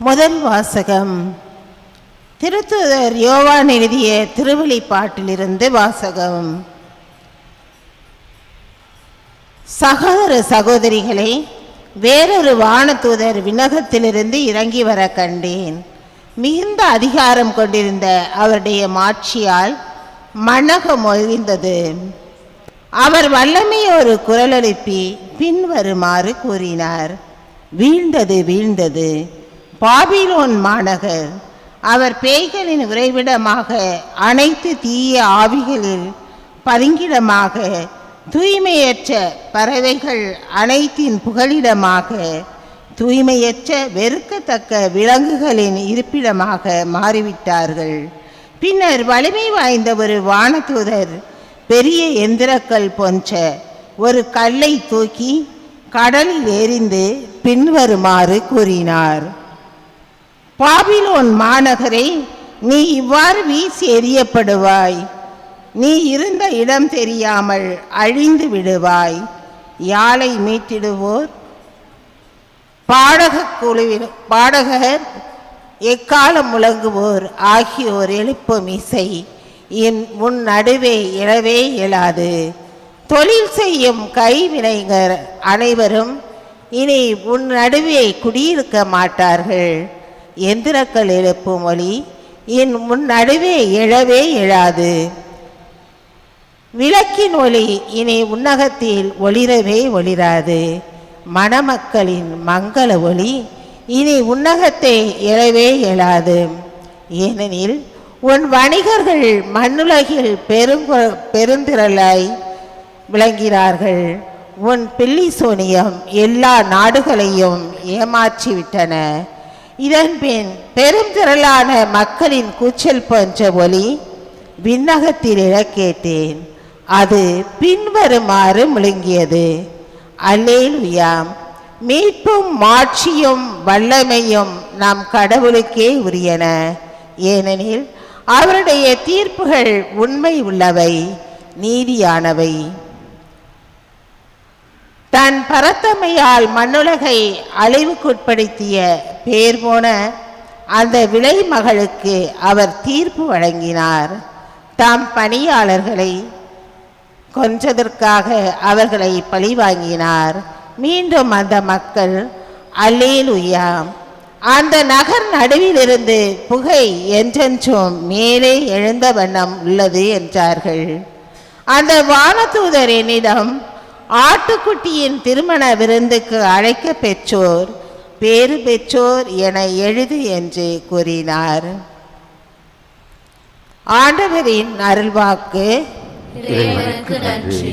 முதல் வாசகம். திருத்துதர் யோவான் எழுதிய திருவிழிப்பாட்டிலிருந்து வாசகம். சகோதர சகோதரிகளை வேறொரு வானதூதர் விண்ணகத்திலிருந்து இறங்கி வர கண்டேன். மிகுந்த அதிகாரம் கொண்டிருந்த அவருடைய மாட்சியால் மனகம் ஒழிந்தது அவர் வல்லமை ஒரு குரல் எழுப்பி பின்வருமாறு கூறினார். வீழ்ந்தது வீழ்ந்தது. பாபிலோன் மாநகர் அவர் பேய்களின் உறைவிடமாக அனைத்து தீய ஆவிகளில் பதுங்கிடமாக தூய்மையற்ற பறவைகள் அனைத்தின் புகலிடமாக தூய்மையற்ற வெறுக்கத்தக்க விலங்குகளின் இருப்பிடமாக மாறிவிட்டார்கள். பின்னர் வலிமை வாய்ந்த ஒரு வானதூதர் பெரிய எந்திரக்கல் போன்ற ஒரு கல்லை தூக்கி கடலில் எறிந்து பின்வருமாறு கூறினார். பாபிலோன் மாநகரை நீ இவ்வாறு வீசி எறியப்படுவாய். நீ இருந்த இடம் தெரியாமல் அழிந்து விடுவாய். யாழை மீட்டிடுவோர்? பாடகக் குழுவில் பாடகர் எக்காலம் முழங்குவோர்? ஆகியோர் எழுப்பும் இசை என் உன் நடுவே இழவே இயலாது. தொழில் செய்யும் கைவினைஞர் அனைவரும் இனி உன் நடுவே குடியிருக்க மாட்டார்கள். எந்திரக்கள் எழுப்பும் ஒளி என் முன் நடுவே எழவே எழாது. விளக்கின் ஒளி இனி உன்னகத்தில் ஒளிரவே ஒளிராது. மணமக்களின் மங்கள ஒளி இனி உன்னகத்தை எழவே எழாது. ஏனெனில் உன் வணிகர்கள் மண்ணுலகில் பெருங்கு பெருந்திரளாய் விளங்கிறார்கள் உன் பில்லி சோனியம் எல்லா நாடுகளையும் ஏமாற்றிவிட்டன. இதன்பின் பெரும் திரளான மக்களின் கூச்சல் போன்ற ஒலி விண்ணகத்தில் கேட்டேன் அது பின்வருமாறு முழுங்கியது. அல்லேலுயாம் மீட்பும் மாட்சியும் வல்லமையும் நம் கடவுளுக்கே உரியன. ஏனெனில் அவருடைய தீர்ப்புகள் உண்மை உள்ளவை நீதியானவை. தன் பரத்தமையால் மண்ணுலகை அழிவுக்குட்படுத்திய பேர் போன அந்த விலை மகளுக்கு அவர் தீர்ப்பு வழங்கினார். தாம் பணியாளர்களை கொன்றதற்காக அவர்களை பழிவாங்கினார் மீண்டும் அந்த மக்கள் அல்லேலுயா! அந்த நகர் நடுவிலிருந்து புகை என்றென்றும் மேலே எழுந்த வண்ணம் உள்ளது என்றார்கள். அந்த வானதூதர் என்னிடம் ஆட்டுக்குட்டியின் திருமண விருந்துக்கு அழைக்க பெற்றோர் பேறு பெற்றோர் என எழுது என்று கூறினார். ஆண்டவரின் அருள்வாக்கு நன்றி.